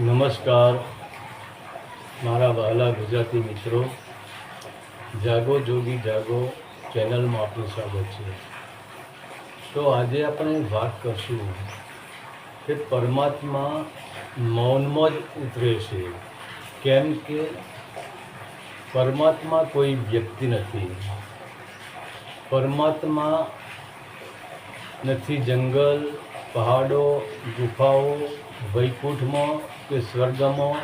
નમસ્કાર. મારા વહાલા ગુજરાતી મિત્રો, જાગો જોગી જાગો ચેનલમાં આપનું સ્વાગત છે. તો આજે આપણે વાત કરશું કે પરમાત્મા મૌનમાં જ ઉતરે છે. કેમ કે પરમાત્મા કોઈ વ્યક્તિ નથી. પરમાત્મા નથી જંગલ પહાડો, ગુફાઓ, વૈકુંઠમાં કે સ્વર્ગમાં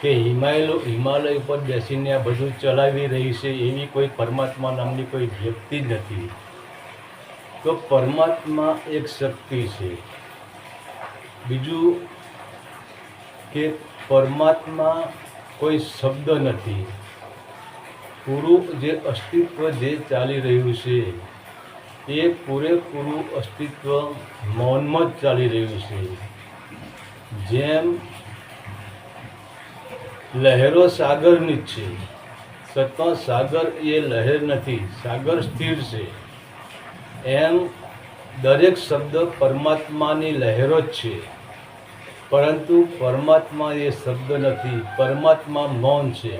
કે હિમાલય હિમાલય ઉપર બેસીને આ બધું ચલાવી રહી છે, એવી કોઈ પરમાત્મા નામની કોઈ વ્યક્તિ નથી. તો પરમાત્મા એક શક્તિ છે. બીજું કે પરમાત્મા કોઈ શબ્દ નથી. પૂરું જે અસ્તિત્વ જે ચાલી રહ્યું છે એ પૂરેપૂરું અસ્તિત્વ મૌનમાં જ ચાલી રહ્યું છે. જેમ લહેરો સાગરની જ છે. છતાં સાગર એ લહેર નથી, સાગર સ્થિર છે. એમ દરેક શબ્દ પરમાત્માની લહેરો જ છે. પરંતુ પરમાત્મા એ શબ્દ નથી, પરમાત્મા મૌન છે.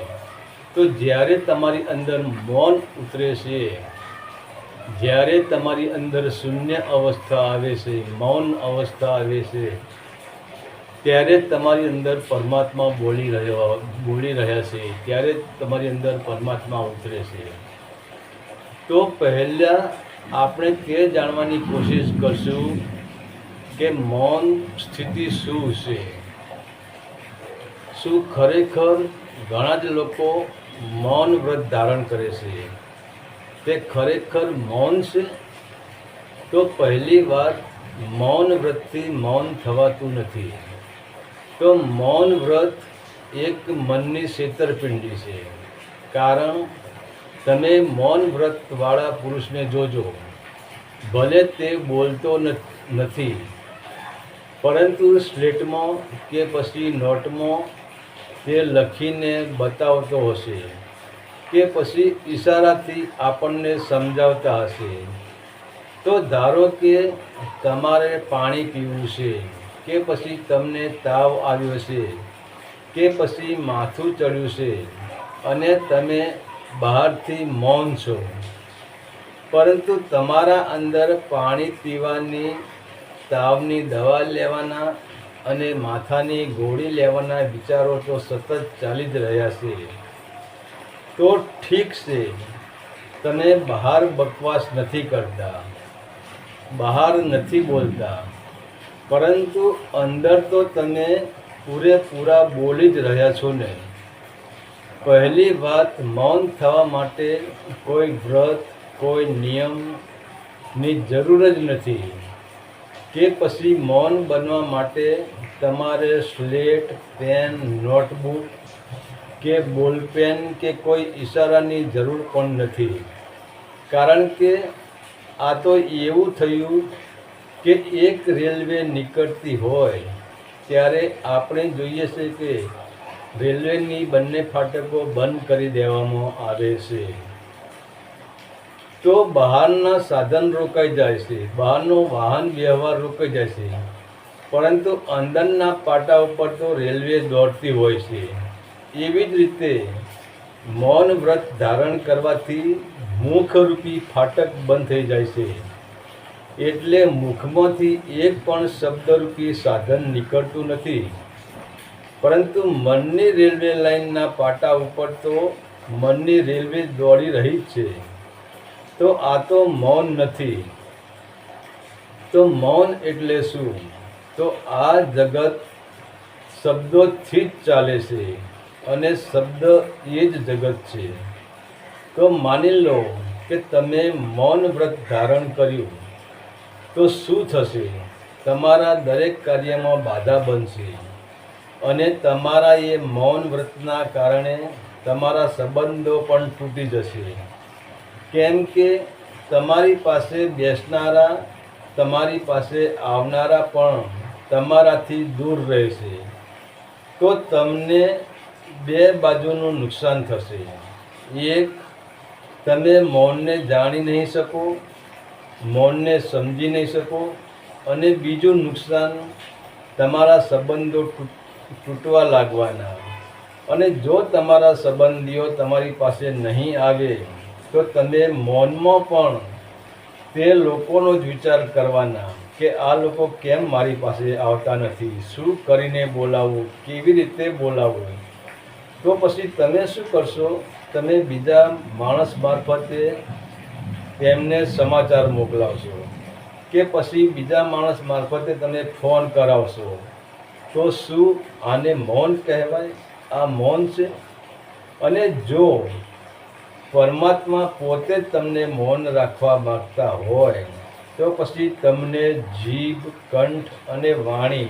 તો જ્યારે તમારી અંદર મૌન ઉતરે છે જ્યારે તમારી અંદર શૂન્ય અવસ્થા આવે છે, મૌન અવસ્થા આવે છે, ત્યારે તમારી અંદર પરમાત્મા બોલી રહ્યો, બોલી રહ્યા છે, ત્યારે તમારી અંદર પરમાત્મા ઉતરે છે. તો પહેલાં આપણે તે જાણવાની કોશિશ કરશું કે મૌન સ્થિતિ શું છે. શું ખરેખર ઘણા જ લોકો મૌન વ્રત ધારણ કરે છે. તે ખરેખર મૌન છે? તો પહેલી વાર મૌન વ્રતથી મૌન થવાતું નથી. તો મૌન વ્રત એક મનની છેતરપિંડી છે. કારણ, તમે મૌન વ્રતવાળા પુરુષને જોજો. ભલે તે બોલતો નથી. પરંતુ સ્લેટમાં કે પછી નોટમાં તે લખીને બતાવતો હશે. કે પછી ઈશારાથી આપણને સમજાવતા હશે. તો ધારો કે તમારે પાણી પીવું છે, કે પછી તમને તાવ આવ્યો છે, કે પછી માથું ચડ્યું છે, અને તમે બહારથી મૌન છો. પરંતુ તમારા અંદર પાણી પીવાની, તાવની દવા લેવાના અને માથાની ગોળી લેવાના વિચારો તો સતત ચાલી જ રહ્યા છે. તો ઠીક છે. તને બહાર બકવાસ નથી કરતા. બહાર નથી બોલતા. પરંતુ અંદર તો તમે પૂરેપૂરા બોલી જ રહ્યા છો ને. પહેલી વાત, મૌન થવા માટે કોઈ વ્રત, કોઈ નિયમની જરૂર જ નથી. કે પછી મૌન બનવા માટે તમારે સ્લેટ, પેન, નોટબુક કે બોલપેન કે કોઈ ઈશારાની જરૂર પણ નથી. કારણ કે આ તો એવું થયું કે એક રેલવે નીકળતી હોય, ત્યારે આપણે જોઈએ છે કે રેલવેની બંને ફાટકો બંધ કરી દેવામાં આવે છે. તો બહારના સાધન રોકાઈ જાય છે, બહારનો વાહન વ્યવહાર રોકાઈ જાય છે. પરંતુ અંદરના પાટા ઉપર તો રેલવે દોડતી હોય છે. એવી જ રીતે મૌન વ્રત ધારણ કરવાથી મુખરૂપી ફાટક બંધ થઈ જાય છે. એટલે મુખમાંથી એક પણ શબ્દરૂપી સાધન નીકળતું નથી. પરંતુ મનની રેલવે લાઇનના પાટા ઉપર તો મનની રેલવે દોડી રહી જ છે. તો આ તો મૌન નથી. તો મૌન એટલે શું? તો આ જગત શબ્દોથી જ ચાલે છે. અને શબ્દ એ જ જગત છે. તો માની લો કે તમે મૌન વ્રત ધારણ કર્યું, તો શું થશે? તમારા દરેક કાર્યમાં બાધા બનશે અને તમારા એ મૌન વ્રતના કારણે તમારા સંબંધો પણ તૂટી જશે. કેમ કે તમારી પાસે બેસનારા, તમારી પાસે આવનારા પણ તમારાથી દૂર રહેશે. તો તમને બે બાજુનું નુકસાન થશે. એક, તમે મૌનને જાણી નહીં શકો, મૌનને સમજી નહીં શકો, અને બીજું નુકસાન તમારા સંબંધો તૂટ- તૂટવા લાગવાના. અને જો તમારા સંબંધીઓ તમારી પાસે નહીં આવે, તો તમે મૌનમાં પણ તે લોકોનો જ વિચાર કરવાના કે આ લોકો કેમ મારી પાસે આવતા નથી? શું કરીને બોલાવવું કેવી રીતે બોલાવવું તો પછી તમે શું કરશો? તમે બીજા માણસ મારફતે તેમને સમાચાર મોકલાવશો કે પછી બીજા માણસ મારફતે તમે ફોન કરાવશો. તો શું આને મૌન કહેવાય? આ મૌન છે? અને જો પરમાત્મા પોતે તમને મૌન રાખવા માગતા હોય, તો પછી તમને જીભ, કંઠ અને વાણી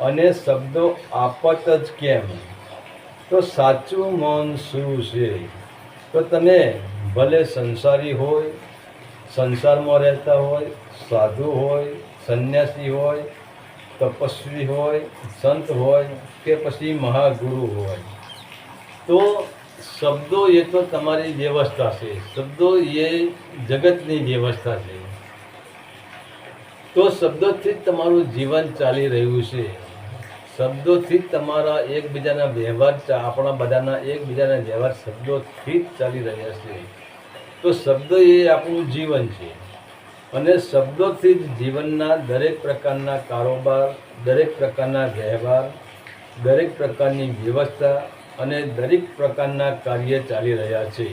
અને શબ્દો આપત જ કેમ? તો સાચું મૌન શું છે? તો તમે ભલે સંસારી હોય, સંસારમાં રહેતા હોય, સાધુ હોય, સંન્યાસી હોય, તપસ્વી હોય, સંત હોય કે પછી મહાગુરુ હોય, તો શબ્દો એ તો તમારી વ્યવસ્થા છે. શબ્દો એ જગતની વ્યવસ્થા છે. તો શબ્દોથી જ તમારું જીવન ચાલી રહ્યું છે. શબ્દોથી જ તમારા એકબીજાના વ્યવહાર આપણા બધાના એકબીજાના વ્યવહાર શબ્દોથી જ ચાલી રહ્યા છે. તો શબ્દ એ આપણું જીવન છે. અને શબ્દોથી જ જીવનના દરેક પ્રકારના કારોબાર, દરેક પ્રકારના વ્યવહાર, દરેક પ્રકારની વ્યવસ્થા અને દરેક પ્રકારના કાર્ય ચાલી રહ્યા છે.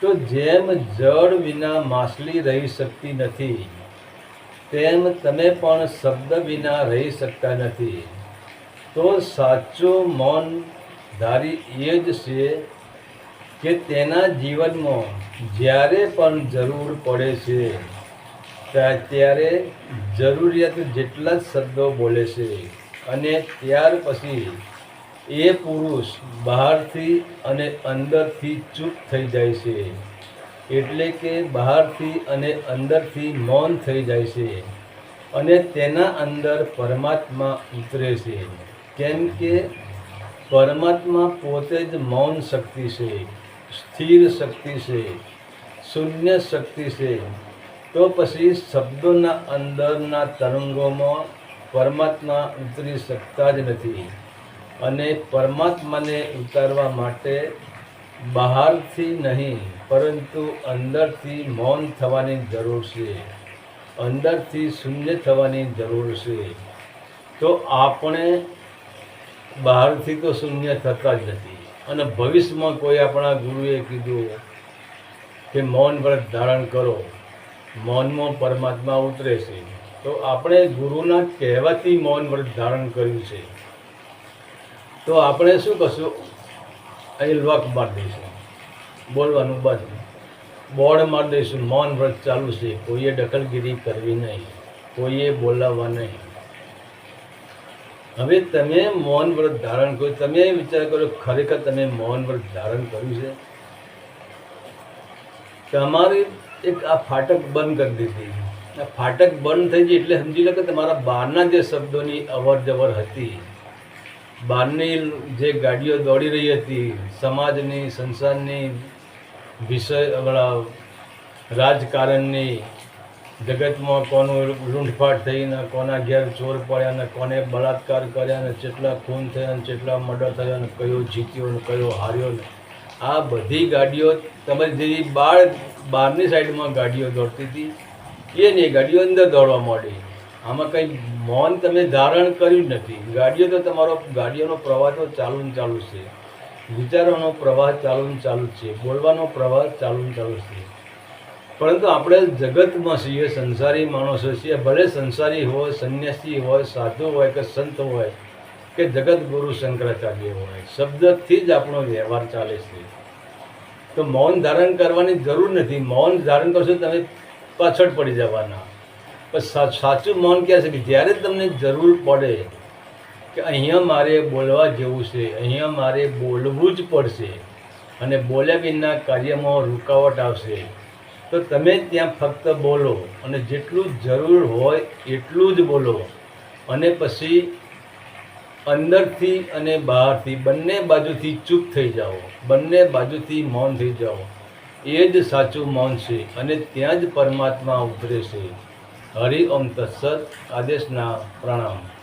તો જેમ જળ વિના માછલી રહી શકતી નથી, તેમ તમે પણ શબ્દ વિના રહી શકતા નથી. તો સાચો મૌન ધારી એ જ છે કે તેના જીવનમાં જ્યારે પણ જરૂર પડે છે ત્યાં ત્યારે જરૂરિયાત જેટલા જ શબ્દો બોલે છે અને ત્યાર પછી એ પુરુષ બહારથી અને અંદરથી ચૂપ થઈ જાય છે. એટલે કે બહારથી અને અંદરથી મૌન થઈ જાય છે અને તેના અંદર પરમાત્મા ઉતરે છે. કેમ કે પરમાત્મા પોતે જ મૌન શક્તિ છે, સ્થિર શક્તિ છે, શૂન્ય શક્તિ છે. તો પછી શબ્દોના અંદરના તરંગોમાં પરમાત્મા ઉતરી શકતા જ નથી અને પરમાત્માને ઉતારવા માટે બહારથી નહીં, પરંતુ અંદરથી મૌન થવાની જરૂર છે. અંદરથી શૂન્ય થવાની જરૂર છે. તો આપણે બહારથી તો શૂન્ય થતા જ નથી. અને ભવિષ્યમાં કોઈ આપણા ગુરુએ કીધું કે મૌન વ્રત ધારણ કરો, મૌનમાં પરમાત્મા ઉતરે છે. તો આપણે ગુરુના કહેવાથી મૌન વ્રત ધારણ કર્યું છે. તો આપણે શું કરશું અહીં લોક મારી દઈશું. બોલવાનું બંધ. બોર્ડ મારી દઈશું. મૌન વ્રત ચાલુ છે. કોઈએ દખલગીરી કરવી નહીં. કોઈએ બોલાવવા નહીં. હવે તમે મૌન વ્રત ધારણ કર્યું. તમે વિચાર કરો ખરેખર તમે મૌન વ્રત ધારણ કર્યું છે? તમારી એક આ ફાટક બંધ કરી દીધી આ ફાટક બંધ થઈ ગઈ એટલે સમજી લો કે તમારા બહારના જે શબ્દોની અવર જવર હતી, બહારની જે ગાડીઓ દોડી રહી હતી, સમાજની, સંસારની વિષય રાજકારણની જગતમાં કોનું લૂંટફાટ થઈને કોના ઘેર ચોર પડ્યા ને કોને બળાત્કાર કર્યા ને કેટલા ખૂન થયા ને કેટલા મર્ડર થયા ને કયો જીત્યો ને કયો હાર્યો ને. આ બધી ગાડીઓ તમારી જેવી બાર બહારની સાઈડમાં ગાડીઓ દોડતી હતી, એ નહીં, ગાડીઓ અંદર દોડવા માંડી. આમાં કંઈ મૌન તમે ધારણ કર્યું જ નથી. ગાડીઓ તો તમારો, ગાડીઓનો પ્રવાહ તો ચાલુ ને ચાલુ છે. વિચારોનો પ્રવાહ ચાલુ ને ચાલુ જ છે. બોલવાનો પ્રવાહ ચાલુ ને ચાલુ છે. પરંતુ આપણે જગતમાં છીએ, સંસારી માણસો છીએ, ભલે સંસારી હોય, સંન્યાસી હોય, સાધુ હોય કે સંત હોય, કે જગત ગુરુ શંકરાચાર્ય હોય, શબ્દથી જ આપણો વ્યવહાર ચાલે છે. તો મૌન ધારણ કરવાની જરૂર નથી. મૌન ધારણ કરશો તમે પાછળ પડી જવાના. પણ સાચું મૌન ક્યાં છે? કે જ્યારે તમને જરૂર પડે કે અહીંયા મારે બોલવા જેવું છે, અહીંયા મારે બોલવું જ પડશે અને બોલ્યા વિના કાર્યમાં રૂકાવટ આવશે. તો તમે ત્યાં ફક્ત બોલો અને જેટલું જરૂર હોય એટલું જ બોલો. અને પછી અંદરથી અને બહારથી બંને બાજુથી ચૂપ થઈ જાઓ. બંને બાજુથી મૌન થઈ જાઓ. એ જ સાચું મૌન છે અને ત્યાં જ પરમાત્મા ઉતરે છે. હરિ ઓમ તત્સત. આદેશના પ્રણામ.